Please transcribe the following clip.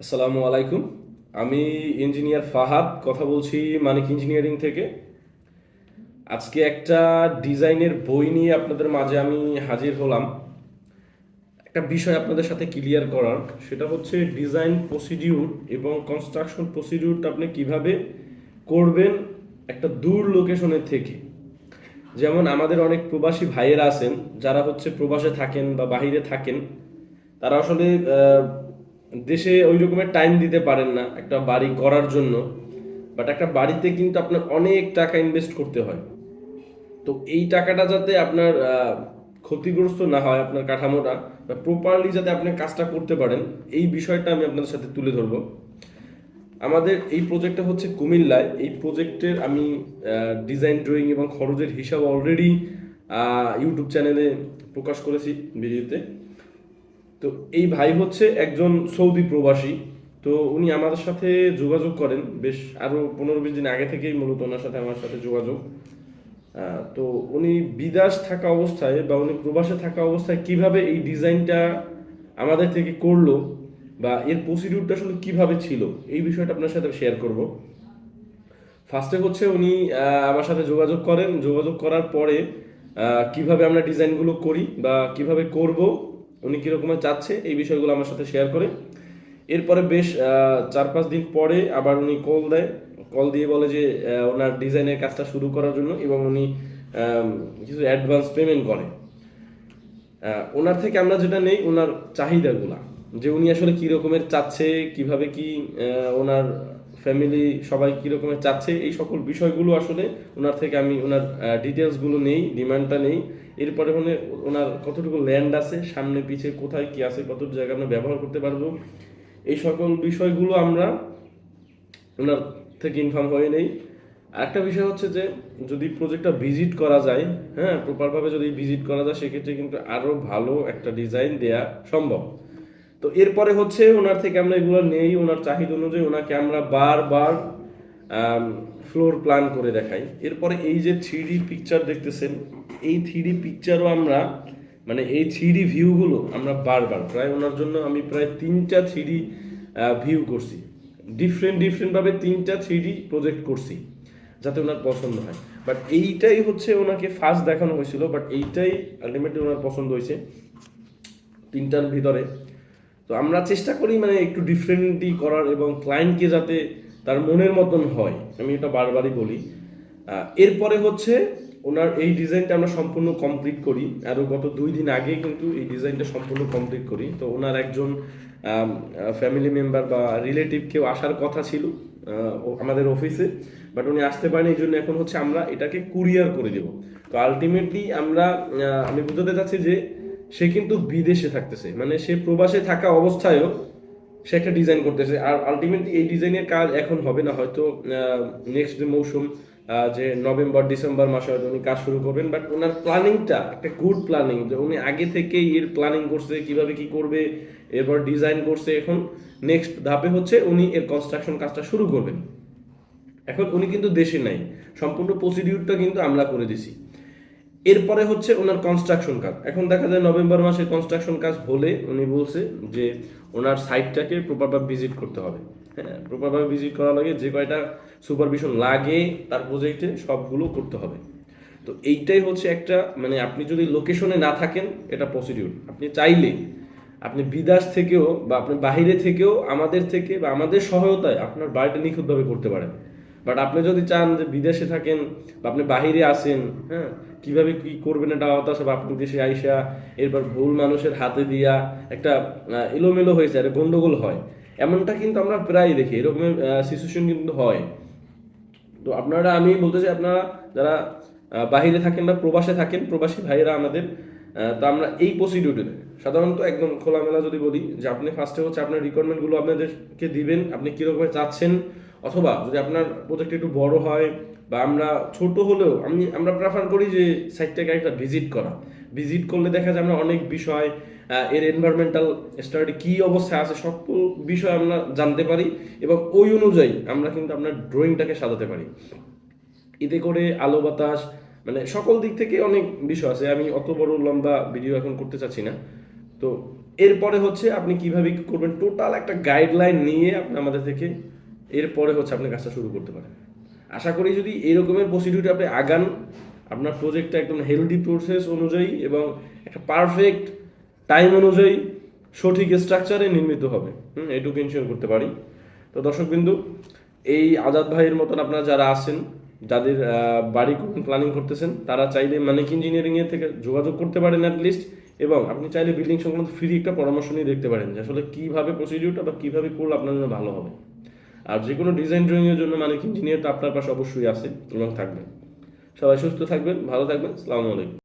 আসসালামু আলাইকুম। আমি ইঞ্জিনিয়ার ফাহাদ, কথা বলছি মানিক ইঞ্জিনিয়ারিং থেকে। আজকে একটা ডিজাইনের বই নিয়ে আপনাদের মাঝে আমি হাজির হলাম। একটা বিষয় আপনাদের সাথে ক্লিয়ার করার, সেটা হচ্ছে ডিজাইন প্রসিডিউর এবং কনস্ট্রাকশন প্রসিডিউরটা আপনি কীভাবে করবেন একটা দূর লোকেশনের থেকে। যেমন আমাদের অনেক প্রবাসী ভাইয়েরা আছেন, যারা হচ্ছে প্রবাসে থাকেন বা বাহিরে থাকেন, তারা আসলে দেশে ওই রকমের টাইম দিতে পারেন না একটা বাড়ি করার জন্য বাট একটা বাড়িতে কিন্তু আপনার অনেক টাকা ইনভেস্ট করতে হয়। তো এই টাকাটা যাতে আপনার ক্ষতিগ্রস্ত না হয় আপনার কাঠামোটা, বা প্রপারলি যাতে আপনি কাজটা করতে পারেন, এই বিষয়টা আমি আপনাদের সাথে তুলে ধরবো। আমাদের এই প্রজেক্টটা হচ্ছে কুমিল্লায় এই প্রজেক্টের আমি ডিজাইন ড্রয়িং এবং খরচের হিসাব অলরেডি ইউটিউব চ্যানেলে প্রকাশ করেছি ভিডিওতে। তো এই ভাই হচ্ছে একজন সৌদি প্রবাসী। তো উনি আমাদের সাথে যোগাযোগ করেন। বেশ আরও পনেরো বিশ দিন আগে থেকেই মূলত ওনার সাথে আমার সাথে যোগাযোগ। তো উনি বিদেশ থাকা অবস্থায় বা উনি প্রবাসে থাকা অবস্থায় কীভাবে এই ডিজাইনটা আমাদের থেকে করল বা এর প্রসিডিউরটা আসলে কীভাবে ছিল, এই বিষয়টা আপনার সাথে শেয়ার করব। ফার্স্টে হচ্ছে উনি আমার সাথে যোগাযোগ করেন। যোগাযোগ করার পরে কীভাবে আমরা ডিজাইনগুলো করি বা কীভাবে করব উনি কীরকমের চাচ্ছে? এই বিষয়গুলো আমার সাথে শেয়ার করে এরপরে বেশ চার পাঁচ দিন পরে আবার উনি কল দেয়। কল দিয়ে বলে যে ওনার ডিজাইনের কাজটা শুরু করার জন্য এবং উনি কিছু অ্যাডভান্স পেমেন্ট করে ওনার থেকে আমরা যেটা নেই ওনার চাহিদাগুলা। যে উনি আসলে কি রকমের চাচ্ছে, কীভাবে কি ওনার ফ্যামিলি সবাই কি রকমের চাচ্ছে, এই সকল বিষয়গুলো আসলে ওনার থেকে আমি ওনার ডিটেলসগুলো নেই ডিমান্ডটা নেই। এরপরে মানে ওনার কতটুকু ল্যান্ড আছে, সামনে, পিছে, কোথায়, কি আছে, কতটুকু জায়গা আমরা ব্যবহার করতে পারব, এই সকল বিষয়গুলো আমরা ওনার থেকে ইনফর্ম হয়ে নেই। আরেকটা বিষয় হচ্ছে যে, যদি প্রজেক্টটা ভিজিট করা যায় হ্যাঁ প্রপারভাবে যদি ভিজিট করা যায়, সেক্ষেত্রে কিন্তু আরও ভালো একটা ডিজাইন দেয়া সম্ভব। তো এরপরে হচ্ছে ওনার থেকে আমরা এগুলো নেই, ওনার চাহিদা অনুযায়ী ওনাকে আমরা বারবার ফ্লোর প্ল্যান করে দেখাই। এরপরে এই যে থ্রি পিকচার দেখতেছেন, এই থ্রি পিকচারও আমরা মানে এই থ্রি ভিউগুলো আমরা বারবার, প্রায় ওনার জন্য আমি প্রায় তিনটা থ্রি ভিউ করছি। ডিফারেন্ট ডিফারেন্টভাবে তিনটা থ্রি প্রজেক্ট করছি, যাতে ওনার পছন্দ হয়। বাট এইটাই হচ্ছে ওনাকে ফার্স্ট দেখানো হয়েছিল বাট এইটাই আলটিমেটলি ওনার পছন্দ হয়েছে তিনটার ভিতরে। তো আমরা চেষ্টা করি মানে একটু ডিফারেন্টলি করার এবং ক্লায়েন্টকে যাতে তার মনের মতন হয়, আমি এটা বারবারই বলি। এরপরে হচ্ছে ওনার এই ডিজাইনটা আমরা সম্পূর্ণ কমপ্লিট করি। আরও গত দুই দিন আগে কিন্তু এই ডিজাইনটা সম্পূর্ণ কমপ্লিট করি। তো ওনার একজন ফ্যামিলি মেম্বার বা রিলেটিভ কেউ আসার কথা ছিল আমাদের অফিসে বাট উনি আসতে পারেন, এই জন্য এখন হচ্ছে আমরা এটাকে কুরিয়ার করে দেব। তো আলটিমেটলি আমরা আমি বুঝতে চাচ্ছি যে সে কিন্তু বিদেশে থাকতেছে মানে সে প্রবাসে থাকা অবস্থায়ও সে একটা ডিজাইন করতেছে। আর আলটিমেটলি এই ডিজাইনের কাজ এখন হবে না, হয়তো নেক্সট যে মৌসুম যে নভেম্বর, ডিসেম্বর মাসে হয়তো উনি কাজ শুরু করবেন বাট ওনার প্ল্যানিংটা একটা গুড প্ল্যানিং যে উনি আগে থেকেই এর প্ল্যানিং করছে, কীভাবে কি করবে, এরপর ডিজাইন করছে, এখন নেক্সট ধাপে হচ্ছে উনি এর কনস্ট্রাকশন কাজটা শুরু করবেন। এখন উনি কিন্তু দেশে নাই, সম্পূর্ণ প্রসিডিউরটা কিন্তু আমরা করে দিছি। এরপরে হচ্ছে ওনার কনস্ট্রাকশন কাজ। এখন দেখা যায় নভেম্বর মাসে কনস্ট্রাকশন কাজ হলে উনি বলছে যে ওনার সাইটটাকে প্রপারভাবে ভিজিট করতে হবে। হ্যাঁ প্রপারভাবে ভিজিট করা লাগে যে কয়টা সুপারভিশন লাগে তার প্রজেক্টে সবগুলো করতে হবে। তো এইটাই হচ্ছে একটা মানে আপনি যদি লোকেশনে না থাকেন, এটা প্রসিডিউর আপনি চাইলে আপনি বিদেশ থেকেও বা আপনি বাইরে থেকেও আমাদের থেকে বা আমাদের সহায়তায় আপনার বাড়িটা নিখুঁতভাবে করতে পারেন। বাট আপনি যদি চান যে বিদেশে থাকেন বা আপনি বাহিরে আসেন হ্যাঁ কীভাবে কি করবেন এটা হতাশা বা আপনি দেশে আইসা এরপর ভুল মানুষের হাতে দিয়া একটা এলোমেলো হয়েছে একটা গন্ডগোল হয়। এমনটা কিন্তু আমরা প্রায় দেখি এরকমের সিচুয়েশন কিন্তু হয়। তো আপনারা, আমি বলতে চাই আপনারা যারা বাহিরে থাকেন বা প্রবাসে থাকেন, প্রবাসী ভাইয়েরা আমাদের তো আমরা এই প্রসিডিউরে সাধারণত একদম খোলামেলা যদি বলি যে আপনি ফার্স্টে হচ্ছে আপনার রিকোয়ারমেন্টগুলো আপনাদেরকে দিবেন, আপনি কীরকম চাচ্ছেন অথবা যদি আপনার প্রজেক্ট একটু বড় হয় বা আমরা ছোট হলেও আমি, আমরা প্রেফার করি যে সাইটটাকে একটা ভিজিট করা। ভিজিট করলে দেখা যায় আমরা অনেক বিষয় এর এনভায়রনমেন্টাল স্টাডি কি অবস্থায় আছে সব বিষয় আমরা জানতে পারি এবং ওই অনুযায়ী আমরা কিন্তু আপনার ড্রয়িংটাকে সাজাতে পারি। এতে করে আলো বাতাস মানে সকল দিক থেকে অনেক বিষয় আছে। আমি অত বড় লম্বা ভিডিও এখন করতে চাচ্ছি না। তো এরপরে হচ্ছে আপনি কীভাবে করবেন? টোটাল একটা গাইডলাইন নিয়ে আপনি আমাদের থেকে এরপরে হচ্ছে আপনি কাজটা শুরু করতে পারেন। আশা করি যদি এরকমের প্রসিডিউরটা আপনি আগান, আপনার প্রজেক্টটা একদম হেলদি প্রসেস অনুযায়ী এবং একটা পারফেক্ট টাইম অনুযায়ী সঠিক স্ট্রাকচারে নির্মিত হবে। হুম, এটুকু ইনশিওর করতে পারি। তো দর্শকবিন্দু, এই আজাদ ভাইয়ের মতন আপনারা যারা আছেন, যাদের বাড়ি প্ল্যানিং করতেছেন, তারা চাইলে মানিক ইঞ্জিনিয়ারিং এর থেকে যোগাযোগ করতে পারেন লিস্ট এবং আপনি চাইলে বিল্ডিং সংক্রান্ত ফ্রি একটা পরামর্শ নিয়ে দেখতে পারেন যে আসলে কীভাবে প্রসিডিউরটা বা কীভাবে করলে আপনার জন্য ভালো হবে। আর যে কোনো ডিজাইন ড্রয়িংয়ের জন্য মানিক ইঞ্জিনিয়ার তো আপনার পাশে অবশ্যই আছে এবং থাকবেন। সবাই সুস্থ থাকবেন, ভালো থাকবেন সালামু আলাইকুম।